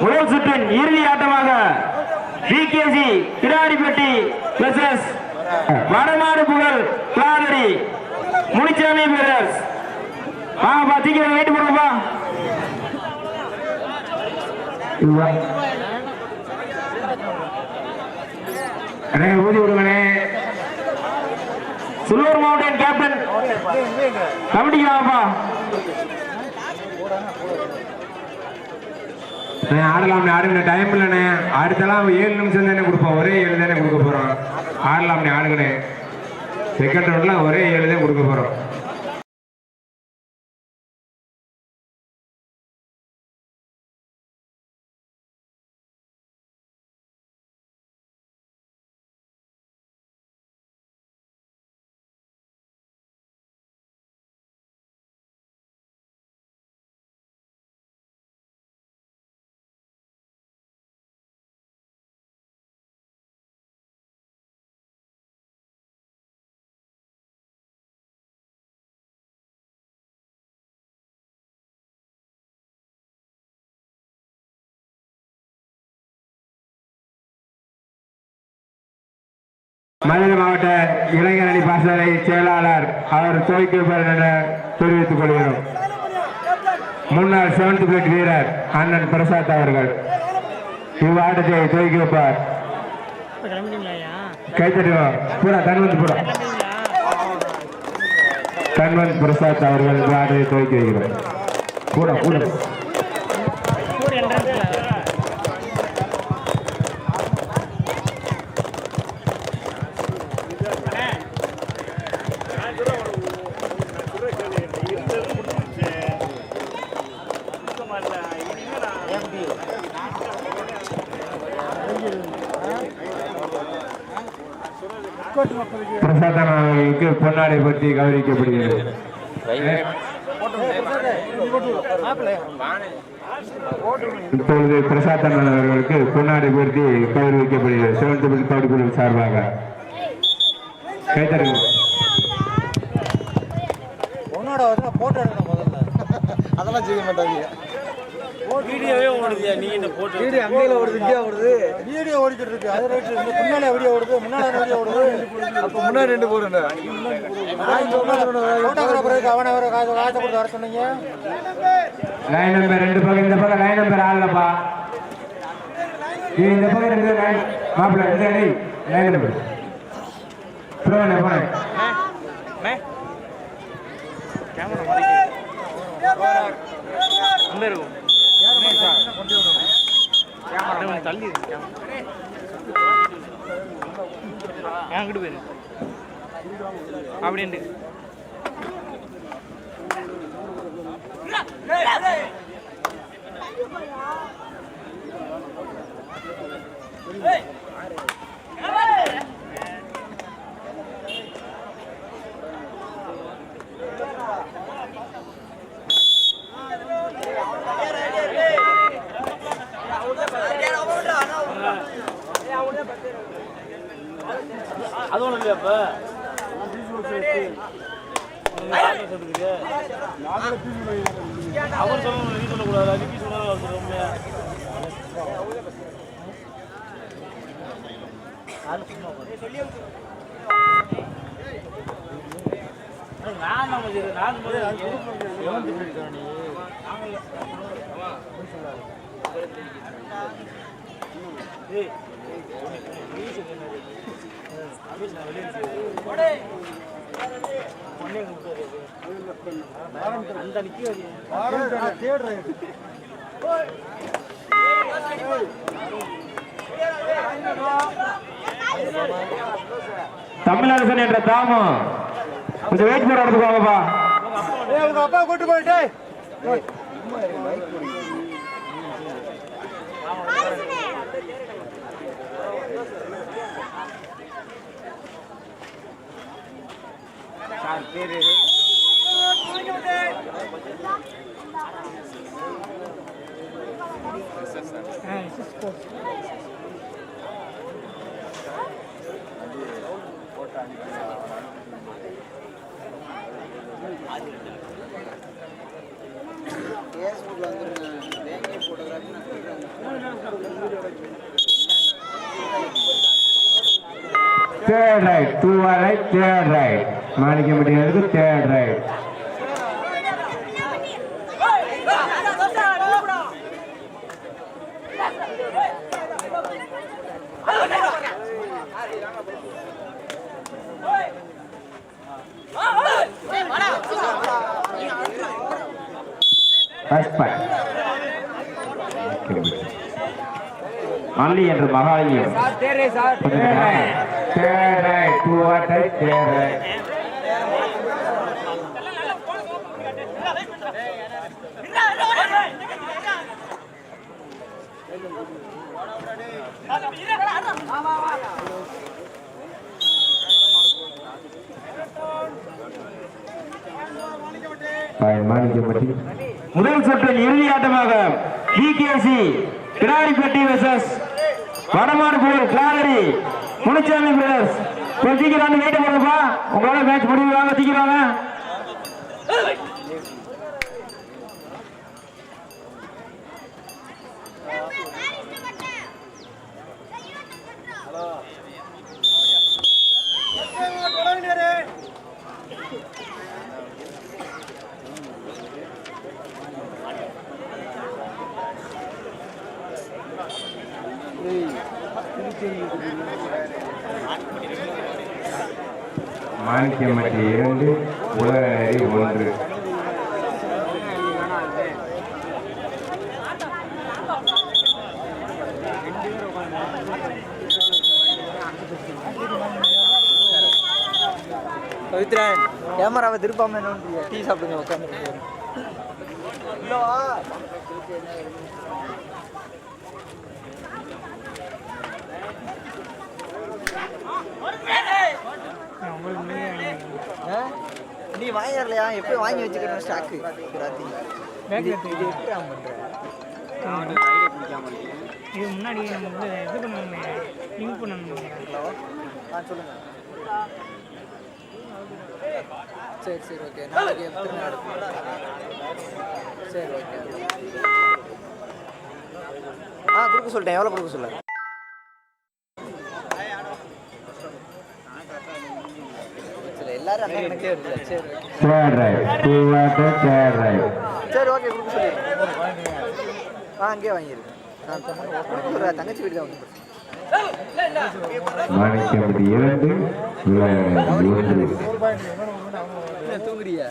முதல் சுற்றின் இறுதி ஆட்டமாக பிகேசி கிராடிப்பட்டி பிளஸ் வடநாடு புகழ் பிளாதரி முனிச்சாமி பிரதர்ஸ் வாங்கப்பா சீக்கிரம் வெயிட் பண்ணுங்கப்பா ஊதி விடுங்கண்ணே சில்வர் மவுண்டன் கேப்டன். கபடிக்கு ஆடலாம் அண்ணே, ஆடுங்க டைம் இல்லைண்ணே. அடுத்தலாம் ஏழு நிமிஷம் தானே கொடுப்போம் ஒரே ஏழு தானே கொடுக்க போகிறோம் ஆடலாம் ஆடுங்கண்ணே. செகண்ட் ரவுண்ட்லாம் ஒரே ஏழு தான் கொடுக்க போகிறோம் மதுரை மாவட்ட இளைஞர் அணி பாசறை செயலாளர் அவர் துவக்கிப்பார் என தெரிவித்துக் கொள்கிறோம். முன்னாள் செவன்த் பிளேட் வீரர் அண்ணன் பிரசாத் அவர்கள். இவ்வாட்டத்தை துவக்கி வைப்பார் கிளம்பிட்டீங்களா கைத்தட்டுவோம் பூரா தன்வந்த் பூரா. தன்வந்த் பிரசாத் அவர்கள் இவ்வாட்டத்தை துவக்கி வைக்கிறோம். கூட கூட பிரசாதன் அவர்களுக்கு பொன்னாடை பற்றி கௌரவிக்கப்படுகிறது. இப்பொழுது பிரசாதன் அவர்களுக்கு பொன்னாடை பொருத்தி கௌரவிக்கப்படுகிறது. பில் கபடி சார்பாக. கைத்தருங்க போட்டோ எடுக்கணும் முதல்ல. அதெல்லாம் செய்ய மாட்டாங்க வீடியோவே ஓடுதியா நீ என்ன போட்டு வீடியோ அங்கேயில ஓடுது இங்கே ஓடுது வீடியோ ஓடிக்கிட்டு இருக்கு அது ரைட்டு இந்த முன்னாலே வீடியோ ஓடுது முன்னாலே வீடியோ ஓடுது அப்போ முன்னாடி ரெண்டு போடுங்க ஃபோட்டோகிராஃபருக்கு அவனை வர காசு காசை கொடுத்து வர சொன்னீங்க லைன் நம்பர் ரெண்டு பக்கம் இந்த பக்கம் லைன் நம்பர் இது இந்த பக்கம் ரெண்டு லைன் மாப்பிள்ள இந்த லைன் நம்பர் போனேன் போனேன் கேமரா அங்க இருக்கும் கேமரா தள்ளி இருக்கு அங்கிட்டு போயிரு அப்படின்ட்டு அது ஒன்றும் இல்லையா இப்போ அவர் சொல்லணும் நீ சொல்லக்கூடாது. அது நீ சொன்னாலும் அவர் நான் நம்ம நான் தமிழரசன் என்ற தாமம் கொஞ்சம் வெயிட் போட எடுத்துக்கோங்கப்பா அப்பா கூட்டு போயிட்டு. ஃபேஸ்புக்கில் Third right, two are right, third right. Malli என்ற Mahalingam. Third right two R right third right Manikkappatti முதல் சுற்றில் இறுதி ஆட்டமாக பிகேசி கிடாரிப்பட்டி வெசஸ் வடமாடுபூர் கிளாரடி முனிச்சாமி பிரதர்ஸ் கொஞ்சம் சீக்கிரம் வெயிட் பண்ணுப்பா உங்களால மேட்ச் முடிவாங்க சீக்கிரம் வாங்க. மாணிக்கம்பட்டி இரண்டு உலகநேரி ஒன்று. பவித்ரன் கேமராவை திருப்பாம என்ன டீ சாப்பிடுங்க உட்காந்து நீ வாங்கிடலையா? எப்பயும் வாங்கி வச்சுக்கணும் ஸ்டாக்கு ராத்தி இது எப்படி அவன் பண்ற இது முன்னாடி நம்ம வந்து இது பண்ணணுமே லிங்க் பண்ணணும். ஹலோ ஆ சொல்லுங்க. சரி சரி ஓகே நாளைக்கு நடக்கும் சரி ஓகே ஆ கொடுக்க சொல்லிட்டேன். எவ்வளோ கொடுக்க சொல்ல? எல்லாரும் கணக்கே இருக்குல்ல சரி third right two third right சரி ஓகே ஆ நான் தங்கச்சி வீடு தான் வந்து மாணிக்கம்பட்டி இரண்டு உலகநேரி ஒன்று தூங்குறியா?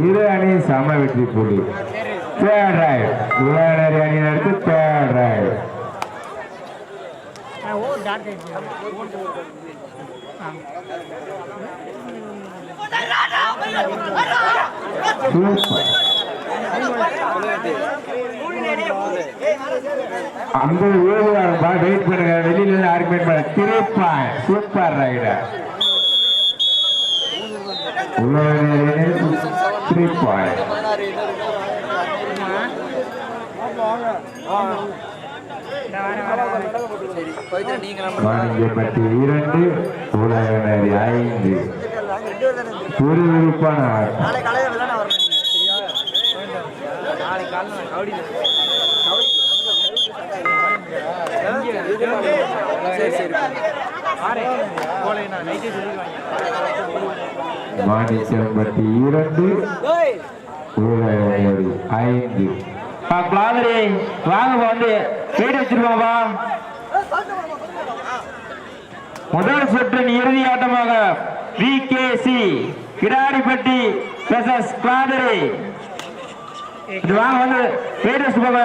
இரு. அணி சம வெற்றி புள்ளி தேர்ட் ரைட் உலகநேரி அணியின் அடுத்து தேர்ட் சூப்பர் அந்த ஊர்வலம்பா வெயிட் பண்ணுங்க. வெளியில இருந்து ஆர்குமெண்ட் பண்ண திருப்பான் சூப்பர் ரைடர் த்ரீ வாணிஜப்பட்டி இரண்டு உலகநேரி ஐந்து. ஒரு ரெண்டு இரண்டு ஐந்து பாதிரி வாங்க வந்து வீடு வச்சிருக்கோம்பா முதல் சுற்றின் இறுதி ஆட்டமாக V K C Kidaripatti versus Kilathari இது வாங்க வந்து வீடு போங்க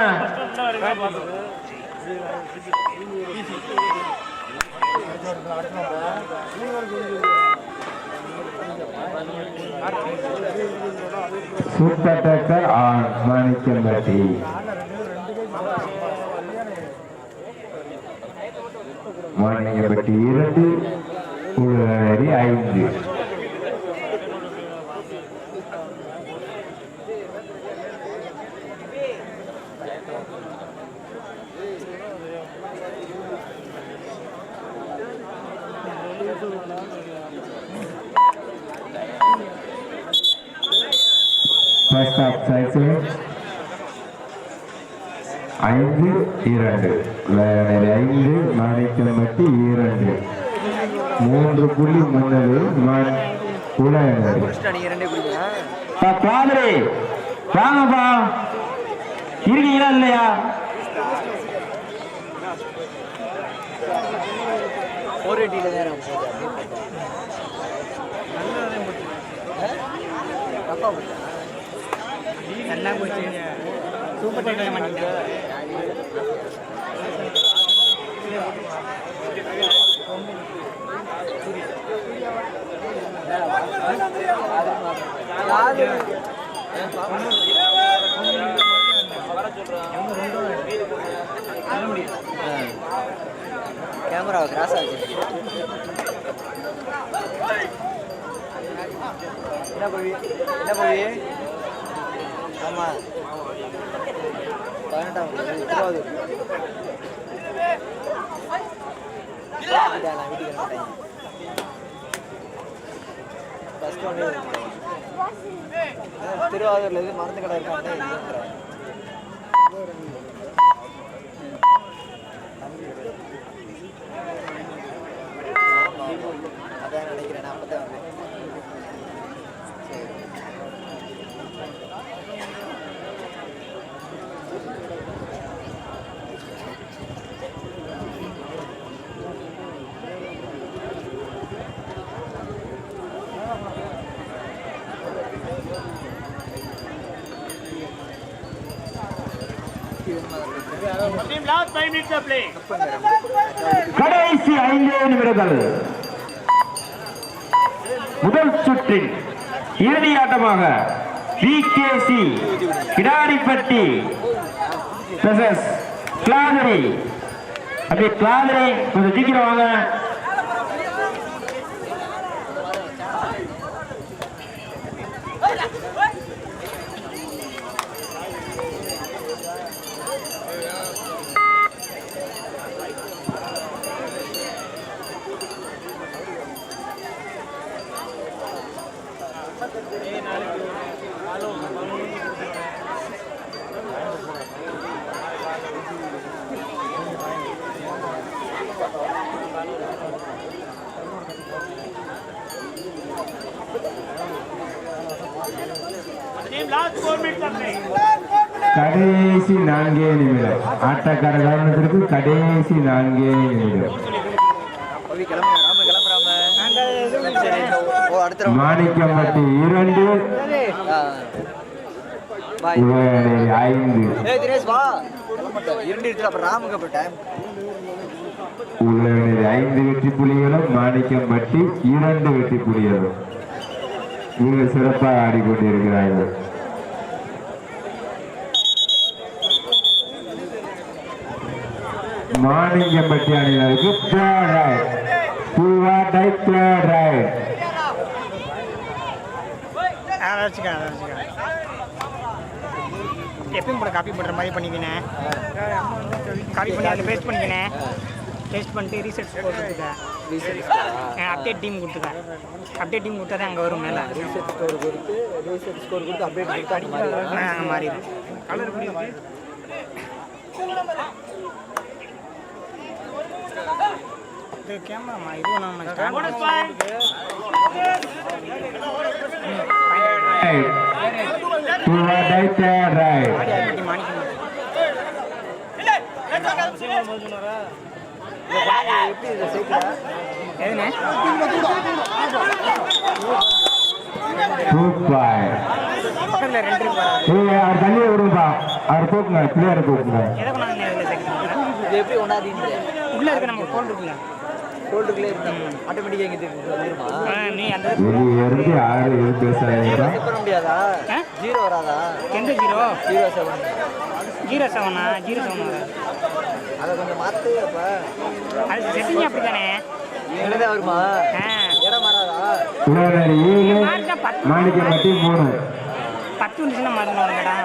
super tackle on Manikampatti Manikampatti இரண்டு ஐந்து. ஃபர்ஸ்ட் ஆஃப் சைக்கிள் ஐந்து இரண்டு. ஐந்து மாணிக்கிழமைக்கு இரண்டு. மூன்று புள்ளி மூணு உலகங்கள் வாங்கப்பா. இருக்கீங்களா இல்லையா? நேரம் அப்பா நல்லா போச்சு. சூப்பர் டேக்கில் மாட்டேங்கிட்டேன் காது கேமரா கிராஸ் ஆச்சு என்ன பவி? என்ன பவி? ஆமா. பதினெட்டாம் திருவாரூர் வீட்டுக்கு வந்துட்டேன் ஃபர்ஸ்ட் ஒன்று திருவாரூர்ல இருந்து மருந்து கடை இருக்காங்க அதான் நினைக்கிறேன். நான் அப்பதான் வந்தேன். கடைசி ஐந்து நிமிடங்கள். முதல் சுற்றில் இறுதி ஆட்டமாக B K C Kidaripatti versus Kilathari. அப்படியே கிளாதரி கொஞ்சம் சீக்கிரம் வாங்க. கடைசி நான்கே நிமிடம். ஆட்டக்கார கவனத்திற்கு கடைசி நான்கே நிமிடம். மாணிக்கம்பட்டி இரண்டு. ஐந்து. உள்ளவனில் ஐந்து வெற்றி புலிகளும் மாணிக்கம்பட்டி இரண்டு வெற்றி புலிகளும். மிக சிறப்பாக ஆடிக்கொண்டிருக்கிறார்கள். மாணிக்கம்பட்டி அணியினருக்கு தேர்ட் ரைட் தேர்ட் அதை அதை எப்பயும் போல காப்பி பண்ணுற மாதிரி பண்ணிக்கினேன் காப்பி பண்ணி அதில் பேஸ்ட் பண்ணிக்கினேன் பேஸ்ட் பண்ணிட்டு ரீசெட் ஸ்கோர் கொடுத்துட்டேன் அப்டேட் டீம் கொடுத்துட்டேன் அப்டேட் டீம் கொடுத்தா தான் அங்கே வரும் மேலே. ரீசெட் ஸ்கோர் கொடுத்து ரீசெட் ஸ்கோர் கொடுத்து அப்டேட் கொடுத்து அது மாதிரி வரும். அங்கே மாறிடும் கலர் எப்படி இருக்கு இது கேமராமா இது நம்ம Bonus point. பூவாட்டை தேர்ட் ரைட் ஆடி மாணிக்கம் எப்படி இதை சேர்க்கிறா எதுண்ணே சூப்பர் பக்கத்தில் ரெண்டு இருக்கு பாரு. ஏய், அவர் தண்ணியை விடுங்கப்பா அவர் தூக்குங்க பிள்ளையாரை இது எப்படி ஒன்றாதீங்க உள்ளே இருக்க நம்ம ஃபோன் இருக்குல்ல? ஷோல்டருக்குள்ளே இருந்தாங்க ஆட்டோமேட்டிக்காக ஆ, நீ அந்த இருந்து யாரும் எதுவும் பேசாதீங்க செக் பண்ண முடியாதா? ஆ? ஜீரோ வராதா? எந்த ஜீரோ? ஜீரோ செவன் ஜீரோ செவனா ஜீரோ செவன் அதை கொஞ்சம் மாற்று அப்போ. அது செட்டிங் அப்படி தானே வருமா? ஆ. இடம் மாறாதா? பத்து மாணிக்கப்பட்டி மூணு. பத்து வந்துச்சுன்னா மாறணும் கேட்டா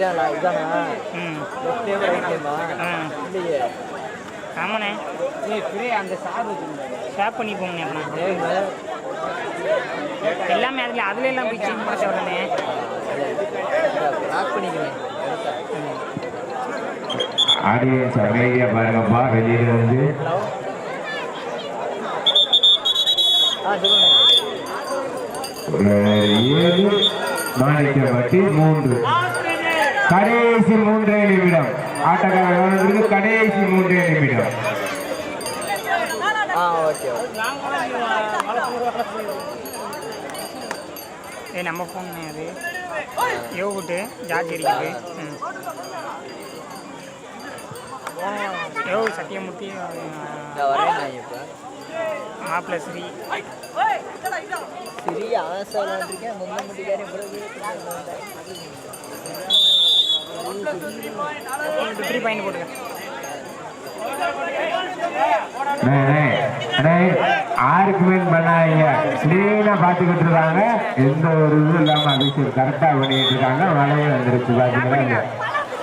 இதானா இதானா இல்லையே. ஆமாண்ணே. அந்த சார் ஷேர் பண்ணி போங்கண்ணே அப்பனா ஏய் எல்லாமே அதில் அதுல எல்லாம் போய் செக் பண்ண தேவைண்ணே லாக் பண்ணிக்கிறேன். ஆடியன்ஸ் பாருங்கப்பா வெளியில மூன்று. கடைசி மூன்றே நிமிடம். ஆட்டக்காரர்களுக்கு கடைசி மூன்றே நிமிடம். ஆ ஓகே ஓகே. ஏ நம்ம ஃபோன் அது. யோகுட்டு ஜார்ஜ் இருக்குது. ம். யோ சத்தியமூர்த்தி மாப்பிள்ள ஸ்ரீ. சரி ஆசை விளாண்டுருக்கேன் முன்ன முடிக்காரு இவ்வளவு த்ரீ பாயிண்ட் போட்டுக்க ஆர்குமெண்ட் பண்ணாதீங்க கிளீனா பாத்துக்கிட்டு இருக்காங்க எந்த ஒரு இதுவும் இல்லாம அபிஷேக் கரெக்டா பண்ணிட்டு இருக்காங்க வளைய வந்துருச்சு பாத்தீங்களா